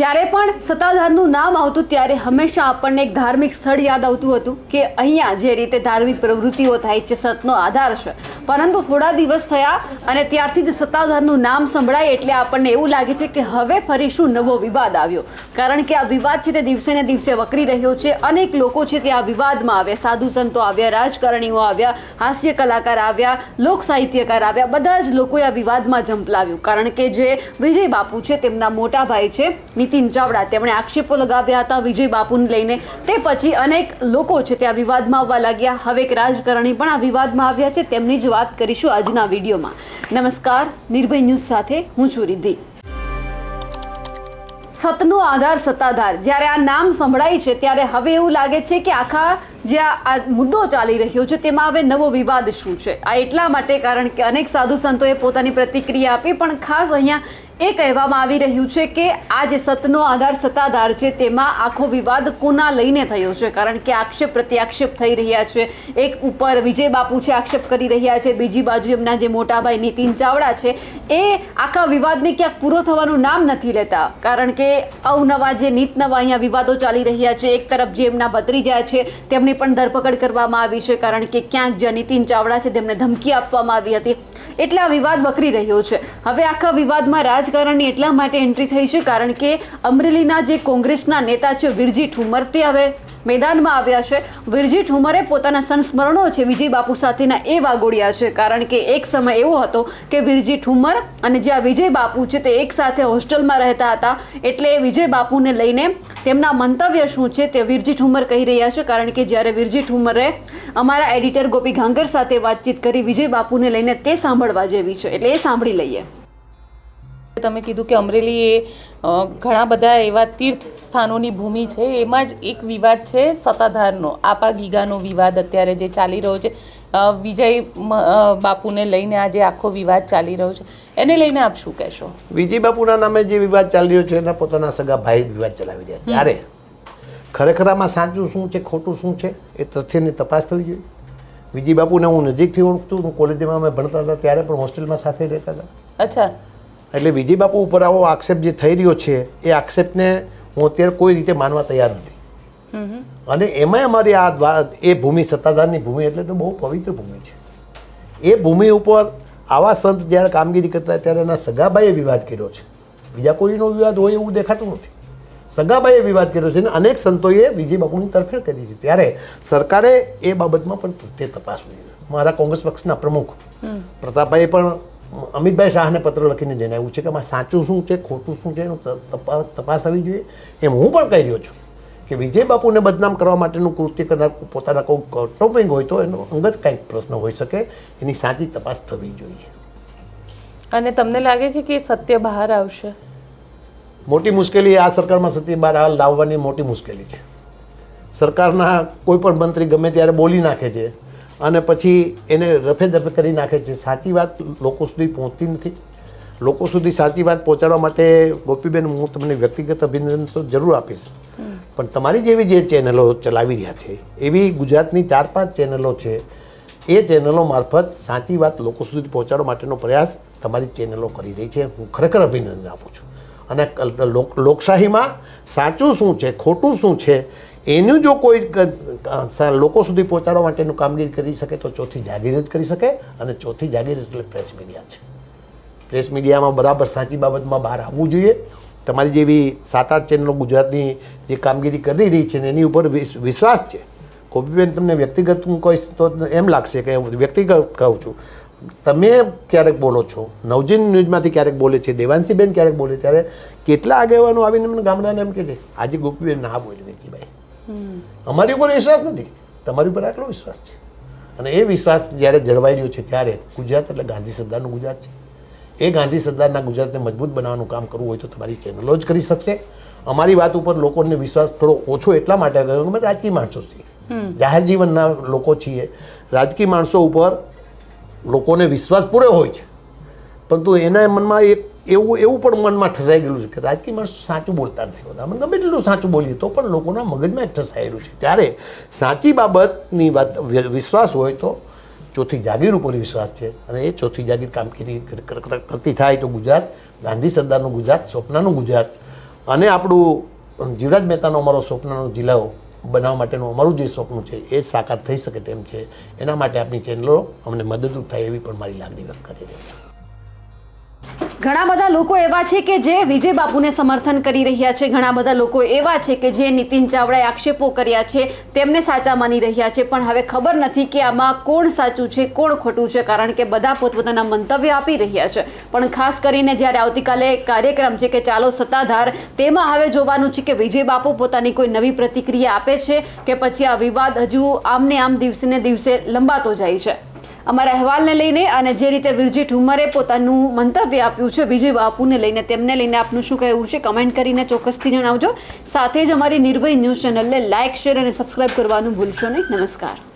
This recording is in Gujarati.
જ્યારે પણ સત્તાધારનું નામ આવતું ત્યારે હંમેશા આપણને એક ધાર્મિક સ્થળ યાદ આવતું હતું કે અહીંયા જે રીતે ધાર્મિક પ્રવૃત્તિઓ થાય છે, સતનો આધાર છે. પરંતુ થોડા દિવસ થયા અને ત્યારથી જ સત્તાધારનું નામ સંભળાય એટલે આપણને એવું લાગે છે કે હવે ફરી શું નવો વિવાદ આવ્યો. કારણ કે આ વિવાદ છે તે દિવસે ને દિવસે વકરી રહ્યો છે. અનેક લોકો છે તે આ વિવાદમાં આવ્યા. સાધુ સંતો આવ્યા, રાજકારણીઓ આવ્યા, હાસ્ય કલાકાર આવ્યા, લોક સાહિત્યકાર આવ્યા. બધા જ લોકોએ આ વિવાદમાં ઝંપલાવ્યું કારણ કે જે વિજય બાપુ છે, તેમના મોટા ભાઈ છે નીતિન ચાવડા તેમણે આક્ષેપો લગાવ્યા હતા વિજય બાપુને લઈને. તે પછી અનેક લોકો છે તે આ વિવાદમાં આવવા લાગ્યા. હવે એક રાજકારણી પણ આ વિવાદમાં આવ્યા છે, તેમની જ વાત કરીશું આજના વિડીયોમાં. નમસ્કાર, નિર્ભય ન્યૂઝ સાથે હું છું રિદ્ધિ. સતનો આધાર સત્તાધાર. જ્યારે આ નામ સંભળાય છે, ત્યારે હવે એવું લાગે છે કે આખા જે આ મુદ્દો ચાલી રહ્યો છે, તેમાં હવે નવો વિવાદ શું છે? આ એટલા માટે કારણ કે અનેક સાધુ સંતોએ પોતાની પ્રતિક્રિયા આપી, પણ ખાસ અહીંયા એ કહેવામાં આવી રહ્યું છે કે આ જે સતનો આધાર સત્તાધાર છે, તેમાં આખો વિવાદ કોના લઈને થયો છે? કારણ કે આક્ષેપ પ્રત્યાક્ષેપ થઈ રહ્યા છે. એક ઉપર વિજય બાપુ છે, આક્ષેપ કરી રહ્યા છે. બીજી બાજુ એમના જે મોટાભાઈ નીતિન ચાવડા છે, એ આખા વિવાદને ક્યાંક પૂરો થવાનું નામ નથી લેતા. કારણ કે અવનવા જે નીત નવા અહીંયા વિવાદો ચાલી રહ્યા છે, એક તરફ જે એમના ભત્રીજા છે, તેમની પણ ધરપકડ કરવામાં આવી છે. કારણ કે ક્યાંક જે નીતિન ચાવડા છે, તેમને ધમકી આપવામાં આવી હતી. એટલે આ વિવાદ વકરી રહ્યો છે. હવે આખા વિવાદમાં રાજકારણની એટલા માટે એન્ટ્રી થઈ છે કારણ કે અમરેલીના જે કોંગ્રેસના નેતા છે, વિરજી ઠુમર તે હવે મેદાનમાં આવ્યા છે. વિરજી ઠુમરે પોતાના સંસ્મરણો છે. વિજય બાપુ સાથેના એ વાગોડ્યા છે. કારણ કે એક સમય એવો હતો કે વિરજી ઠુમર અને જ્યાં વિજય બાપુ છે તે એક સાથે હોસ્ટેલમાં રહેતા હતા. એટલે વિજય બાપુને લઈને તેમના મંતવ્ય શું છે તે વિરજી ઠુમર કહી રહ્યા છે. કારણ કે જ્યારે વિરજી ઠુમરે અમારા એડિટર ગોપી ઘાંગર સાથે વાતચીત કરી, વિજય બાપુને લઈને તે સાંભળવા જેવી છે. એટલે એ સાંભળી લઈએ. તમે કીધું કે અમરેલી એ ઘણા બધા એવા તીર્થ સ્થાનોની ભૂમિ છે. એમાં જ એક વિવાદ છે સત્તાધારનો. આપા ગીગાનો વિવાદ અત્યારે જે ચાલી રહ્યો છે. વિજય બાપુને લઈને આજે આખો વિવાદ ચાલી રહ્યો છે. એને લઈને આપ શું કહેશો? વિજય બાપુના નામે જે વિવાદ ચાલી રહ્યો છે એના પોતાના સગા ભાઈ વિવાદ ચલાવી રહ્યા ત્યારે ખરેખર આમાં સાચું શું છે ખોટું શું છે એ તથ્યની તપાસ થવી જોઈએ. વિજય બાપુને હું નજીકથી ઓળખતું હું કોલેજમાં અમે ભણતા હતા ત્યારે પણ હોસ્ટેલમાં સાથે રહેતા હતા. અચ્છા. એટલે વિજય બાપુ ઉપર આવો આક્ષેપ જે થઈ રહ્યો છે એ આક્ષેપને હું અત્યારે કોઈ રીતે માનવા તૈયાર નથી. અને એમાંય અમારી આ દ્વારા એ ભૂમિ સત્તાધારની ભૂમિ એટલે તો બહુ પવિત્ર ભૂમિ છે. એ ભૂમિ ઉપર આવા સંત જ્યારે કામગીરી કરતા ત્યારે એના સગાભાઈએ વિવાદ કર્યો છે. બીજા કોઈનો વિવાદ હોય એવું દેખાતું નથી. સગાભાઈએ વિવાદ કર્યો છે અને અનેક સંતોએ વિજય બાપુની તરફેણ કરી છે. ત્યારે સરકારે એ બાબતમાં પણ તે તપાસવું જોઈએ. મારા કોંગ્રેસ પક્ષના પ્રમુખ પ્રતાપભાઈએ પણ અમિતભાઈ શાહને પત્ર લખીને જણાવ્યું છે કે આમાં સાચું શું છે ખોટું શું છે એનું તપાસ થવી જોઈએ. એમ હું પણ કહી રહ્યો છું કે વિજય બાપુને બદનામ કરવા માટેનું કૃત્ય કરનાર પોતાના કોઈ કૌટુંબિક હોય તો એનો અંગત કંઈક પ્રશ્ન હોઈ શકે. એની સાચી તપાસ થવી જોઈએ. અને તમને લાગે છે કે સત્ય બહાર આવશે? મોટી મુશ્કેલી આ સરકારમાં સત્ય બહાર હાલ લાવવાની મોટી મુશ્કેલી છે. સરકારના કોઈ પણ મંત્રી ગમે ત્યારે બોલી નાખે છે અને પછી એને રફે દફે કરી નાખે છે. સાચી વાત લોકો સુધી પહોંચતી નથી. લોકો સુધી સાચી વાત પહોંચાડવા માટે ગોપીબેન હું તમને વ્યક્તિગત અભિનંદન તો જરૂર આપીશ. પણ તમારી જેવી જે ચેનલો ચલાવી રહ્યા છે એવી ગુજરાતની ચાર પાંચ ચેનલો છે એ ચેનલો મારફત સાચી વાત લોકો સુધી પહોંચાડવા માટેનો પ્રયાસ તમારી ચેનલો કરી રહી છે. હું ખરેખર અભિનંદન આપું છું. અને લોકશાહીમાં સાચું શું છે ખોટું શું છે એનું જો કોઈ ક- ક- લોકો સુધી પહોંચાડવા માટેનું કામગીરી કરી શકે તો ચોથી જાગીર જ કરી શકે અને ચોથી જાગીર એટલે પ્રેસ મીડિયા છે. પ્રેસ મીડિયામાં બરાબર સાચી બાબતમાં બહાર આવવું જોઈએ. તમારી જેવી સાત આઠ ચેનલો ગુજરાતની જે કામગીરી કરી રહી છે ને એની ઉપર વિસ- વિશ્વાસ છે. ગોપીબેન તમને વ્યક્તિગત હું કહીશ તો એમ લાગશે કે વ્યક્તિગત કહું છું. તમે ક્યારેક બોલો છો? નવજીન ન્યૂઝમાંથી ક્યારેક બોલે છે? દેવાંશીબેન ક્યારેક બોલે ત્યારે કેટલા આગેવાનો આવીને મને ગામડાને એમ કહે છે? આજે ગોપીબેન ના બોલી વિકીભાઈ અમારી ઉપર વિશ્વાસ નથી. તમારી ઉપર આટલો વિશ્વાસ છે. અને એ વિશ્વાસ જ્યારે જળવાઈ રહ્યો છે ત્યારે ગુજરાત એટલે ગાંધી સરદારનું ગુજરાત છે. એ ગાંધી સરદારના ગુજરાતને મજબૂત બનાવવાનું કામ કરવું હોય તો તમારી ચેનલો જ કરી શકશે. અમારી વાત ઉપર લોકોને વિશ્વાસ થોડો ઓછો એટલા માટે કર્યો અમે રાજકીય માણસો છીએ. જાહેર જીવનના લોકો છીએ. રાજકીય માણસો ઉપર લોકોને વિશ્વાસ પૂરો હોય છે. પરંતુ એના મનમાં એક એવું એવું પણ મનમાં ઠસાઈ ગયેલું છે કે રાજકીય સાચું બોલતા નથી હોતા. અમે ગમે તેટલું સાચું બોલીએ તો પણ લોકોના મગજમાં ઠસાયેલું છે. ત્યારે સાચી બાબતની વાત વિશ્વાસ હોય તો ચોથી જાગીર ઉપર વિશ્વાસ છે અને એ ચોથી જાગીર કામગીરી કર- કર- કર- કરતી થાય તો ગુજરાત, ગાંધી સરદારનું ગુજરાત, સ્વપ્નનું ગુજરાત અને આપણું જીવરાજ મહેતાનો અમારો સ્વપ્નનો જિલ્લો બનાવવા માટેનું અમારું જે સ્વપ્ન છે એ સાકાર થઈ શકે તેમ છે. એના માટે આપણી ચેનલો અમને મદદરૂપ થાય એવી પણ મારી લાગણી વ્યક્ત કરી રહી છે. ઘણા બધા લોકો એવા છે કે જે વિજય બાપુને સમર્થન કરી રહ્યા છે. ઘણા બધા લોકો એવા છે કે જે નીતિન ચાવડાએ આક્ષેપો કર્યા છે. તેમને સાચા માની રહ્યા છે. પણ હવે ખબર નથી કે આમાં કોણ સાચું છે, કોણ ખોટું છે, કારણ કે બધા પોતપોતાના મંતવ્ય આપી રહ્યા છે. પણ ખાસ કરીને જ્યારે આવતીકાલે કાર્યક્રમ છે કે ચાલો સત્તાધાર, તેમાં હવે જોવાનું છે કે વિજય બાપુ પોતાની કોઈ નવી પ્રતિક્રિયા આપે છે કે પછી આ વિવાદ હજુ આમને આમ દિવસે ને દિવસે લંબાતો જાય છે. અમારા અહેવાલને લઈને અને જે રીતે વિરજી ઠુમરે પોતાનું મંતવ્ય આપ્યું છે વિજય બાપુને લઈને, તેમને લઈને આપનું શું કહેવું છે કમેન્ટ કરીને ચોક્કસથી જણાવજો. સાથે જ અમારી નિર્ભય ન્યૂઝ ચેનલને લાઇક શેર અને સબસ્ક્રાઇબ કરવાનું ભૂલશો નહીં. નમસ્કાર.